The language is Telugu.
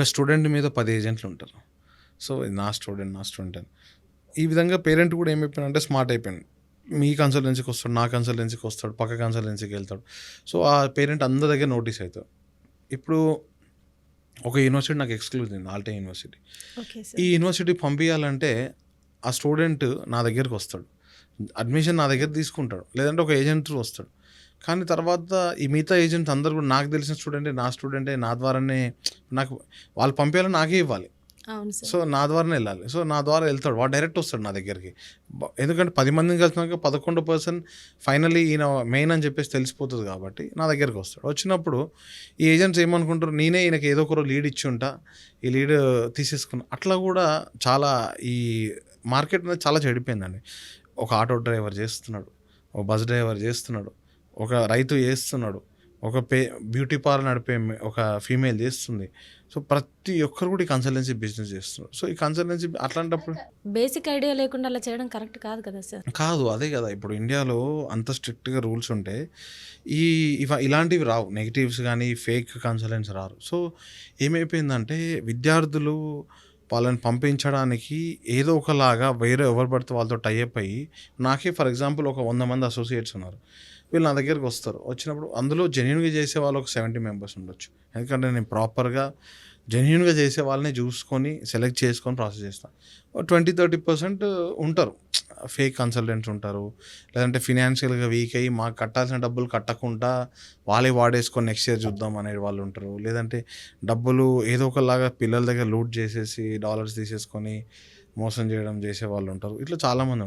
ఒక స్టూడెంట్ మీద పది ఏజెంట్లు ఉంటారు. సో ఇది నా స్టూడెంట్ నా స్టూడెంట్ అని. ఈ విధంగా పేరెంట్ కూడా ఏమైపోయినంటే స్మార్ట్ అయిపోయింది. మీ కన్సల్టెన్సీకి వస్తాడు నా కన్సల్టెన్సీకి వస్తాడు పక్క కన్సల్టెన్సీకి వెళ్తాడు. సో ఆ పేరెంట్ అందరి దగ్గర నోటీస్ అవుతాడు ఇప్పుడు ఒక యూనివర్సిటీ నాకు ఎక్స్క్లూజివ్ ఉంది ఆల్టే యూనివర్సిటీ. ఈ యూనివర్సిటీ పంపించాలంటే ఆ స్టూడెంట్ నా దగ్గరికి వస్తాడు. అడ్మిషన్ నా దగ్గర తీసుకుంటాడు. లేదంటే ఒక ఏజెంట్ వస్తాడు. కానీ తర్వాత ఈ మిగతా ఏజెంట్స్ అందరు కూడా నాకు తెలిసిన స్టూడెంటే నా స్టూడెంటే నా ద్వారానే నాకు వాళ్ళు పంపించాలని నాకే ఇవ్వాలి. సో నా ద్వారానే వెళ్ళాలి. సో నా ద్వారా వెళ్తాడు. వాడు డైరెక్ట్ వస్తాడు నా దగ్గరికి. ఎందుకంటే పది మందిని కలిసినాక పదకొండు పర్సన్ ఫైనల్లీ ఈయన మెయిన్ అని చెప్పేసి తెలిసిపోతుంది కాబట్టి నా దగ్గరికి వస్తాడు. వచ్చినప్పుడు ఈ ఏజెంట్స్ ఏమనుకుంటారు? నేనే ఈయనకి ఏదో ఒక లీడ్ ఇచ్చి ఉంటా. ఈ లీడ్ తీసేసుకున్నా. అట్లా కూడా చాలా ఈ మార్కెట్ అనేది చాలా చెడిపోయిందండి. ఒక ఆటో డ్రైవర్ చేస్తున్నాడు. ఒక బస్ డ్రైవర్ చేస్తున్నాడు. ఒక రైతు చేస్తున్నాడు. ఒక పే బ్యూటీ పార్లర్ నడిపే ఒక ఫీమేల్ చేస్తుంది. సో ప్రతి ఒక్కరు కూడా ఈ కన్సల్టెన్సీ బిజినెస్ చేస్తున్నారు. సో ఈ కన్సల్టెన్సీ అట్లాంటప్పుడు బేసిక్ ఐడియా లేకుండా అలా చేయడం కరెక్ట్ కాదు కదా సార్? కాదు అదే కదా. ఇప్పుడు ఇండియాలో అంత స్ట్రిక్ట్గా రూల్స్ ఉంటే ఈ ఇవ ఇలాంటివి రావు. నెగిటివ్స్ కానీ ఫేక్ కన్సల్టెన్స్ రారు. సో ఏమైపోయిందంటే విద్యార్థులు వాళ్ళని పంపించడానికి ఏదో ఒకలాగా వేరే ఎవరు పడితే వాళ్ళతో టైఅప్ అయ్యి నాకే ఫర్ ఎగ్జాంపుల్ ఒక వంద మంది అసోసియేట్స్ ఉన్నారు. వీళ్ళు నా దగ్గరికి వస్తారు. వచ్చినప్పుడు అందులో జెన్యున్గా చేసే వాళ్ళు ఒక సెవెంటీ మెంబర్స్ ఉండొచ్చు. ఎందుకంటే నేను ప్రాపర్గా జెన్యున్గా చేసే వాళ్ళని చూసుకొని సెలెక్ట్ చేసుకొని ప్రాసెస్ చేస్తాను ట్వంటీ థర్టీ పర్సెంట్ ఉంటారు. ఫేక్ కన్సల్టెంట్స్ ఉంటారు. లేదంటే ఫినాన్షియల్గా వీక్ అయ్యి మాకు కట్టాల్సిన డబ్బులు కట్టకుండా వాళ్ళే వాడేసుకొని నెక్స్ట్ ఇయర్ చూద్దాం అనే వాళ్ళు ఉంటారు. లేదంటే డబ్బులు ఏదో ఒకలాగా పిల్లల దగ్గర లూట్ చేసేసి డాలర్స్ తీసేసుకొని మోసం చేయడం చేసే వాళ్ళు ఉంటారు. ఇట్లా చాలామంది